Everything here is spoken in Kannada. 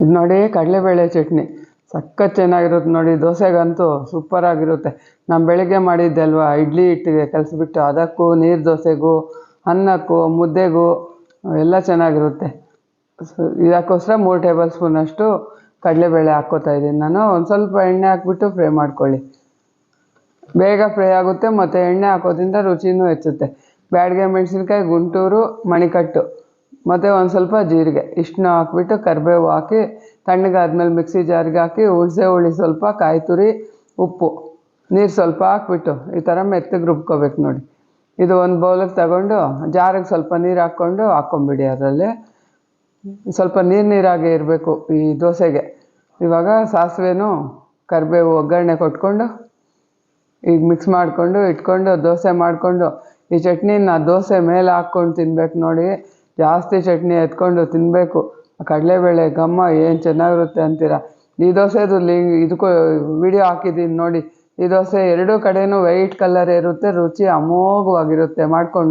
ಇದು ನೋಡಿ, ಕಡಲೆಬೇಳೆ ಚಟ್ನಿ. ಸಖತ್ ಚೆನ್ನಾಗಿರುತ್ತೆ ನೋಡಿ, ದೋಸೆಗಂತೂ ಸೂಪರ್ ಆಗಿರುತ್ತೆ. ನಾನು ಬೆಳಿಗ್ಗೆ ಮಾಡಿದ್ದೆ ಅಲ್ವಾ, ಇಡ್ಲಿ ಹಿಟ್ಟಿಗೆ ಕಲಸಿಬಿಟ್ಟು, ಅದಕ್ಕೂ ನೀರು ದೋಸೆಗೂ, ಅನ್ನಕ್ಕೂ, ಮುದ್ದೆಗೂ, ಎಲ್ಲ ಚೆನ್ನಾಗಿರುತ್ತೆ. ಇದಕ್ಕೋಸ್ಕರ ಮೂರು ಟೇಬಲ್ ಸ್ಪೂನಷ್ಟು ಕಡಲೆಬೇಳೆ ಹಾಕ್ಕೋತಾ ಇದ್ದೀನಿ. ನಾನು ಒಂದು ಸ್ವಲ್ಪ ಎಣ್ಣೆ ಹಾಕ್ಬಿಟ್ಟು ಫ್ರೈ ಮಾಡ್ಕೊಳ್ಳಿ. ಬೇಗ ಫ್ರೈ ಆಗುತ್ತೆ, ಮತ್ತು ಎಣ್ಣೆ ಹಾಕೋದ್ರಿಂದ ರುಚಿನೂ ಹೆಚ್ಚುತ್ತೆ. ಬ್ಯಾಡ್ಗೆ ಮೆಣಸಿನ್ಕಾಯಿ, ಗುಂಟೂರು, ಮಣಿಕಟ್ಟು. ಮತ್ತು ಒಂದು ಸ್ವಲ್ಪ ಜೀರಿಗೆ ಇಷ್ಟನ್ನ ಹಾಕ್ಬಿಟ್ಟು ಕರಿಬೇವು ಹಾಕಿ ತಣ್ಣಗಾದ್ಮೇಲೆ ಮಿಕ್ಸಿ ಜಾರಿಗೆ ಹಾಕಿ ಹುಣಸೆ ಹುಳಿ ಸ್ವಲ್ಪ, ಕಾಯಿ ತುರಿ, ಉಪ್ಪು, ನೀರು ಸ್ವಲ್ಪ ಹಾಕ್ಬಿಟ್ಟು ಈ ಥರ ಮೆತ್ತಗೆ ರುಬ್ಕೋಬೇಕು ನೋಡಿ. ಇದು ಒಂದು ಬೌಲಿಗೆ ತಗೊಂಡು ಜಾರಿಗೆ ಸ್ವಲ್ಪ ನೀರು ಹಾಕ್ಕೊಂಡು ಹಾಕ್ಕೊಂಬಿಡಿ ಅದರಲ್ಲಿ. ಸ್ವಲ್ಪ ನೀರು ನೀರಾಗೆ ಇರಬೇಕು ಈ ದೋಸೆಗೆ. ಇವಾಗ ಸಾಸಿವೆನೂ ಕರಿಬೇವು ಒಗ್ಗರಣೆ ಕೊಟ್ಕೊಂಡು ಈಗ ಮಿಕ್ಸ್ ಮಾಡಿಕೊಂಡು, ಇಟ್ಕೊಂಡು, ದೋಸೆ ಮಾಡಿಕೊಂಡು ಈ ಚಟ್ನಿನ ದೋಸೆ ಮೇಲೆ ಹಾಕ್ಕೊಂಡು ತಿನ್ಬೇಕು ನೋಡಿ. ಜಾಸ್ತಿ ಚಟ್ನಿ ಎತ್ಕೊಂಡು ತಿನ್ನಬೇಕು ಕಡಲೆಬೇಳೆ ಘಮ್ಮ ಏನು ಚೆನ್ನಾಗಿರುತ್ತೆ ಅಂತೀರಾ? ಈ ದೋಸೆದು ಇದಕ್ಕೂ ವಿಡಿಯೋ ಹಾಕಿದ್ದೀನಿ ನೋಡಿ. ಈ ದೋಸೆ ಎರಡೂ ಕಡೆನೂ ವೈಟ್ ಕಲರ್ ಇರುತ್ತೆ, ರುಚಿ ಅಮೋಘವಾಗಿರುತ್ತೆ ಮಾಡ್ಕೊಂಡು.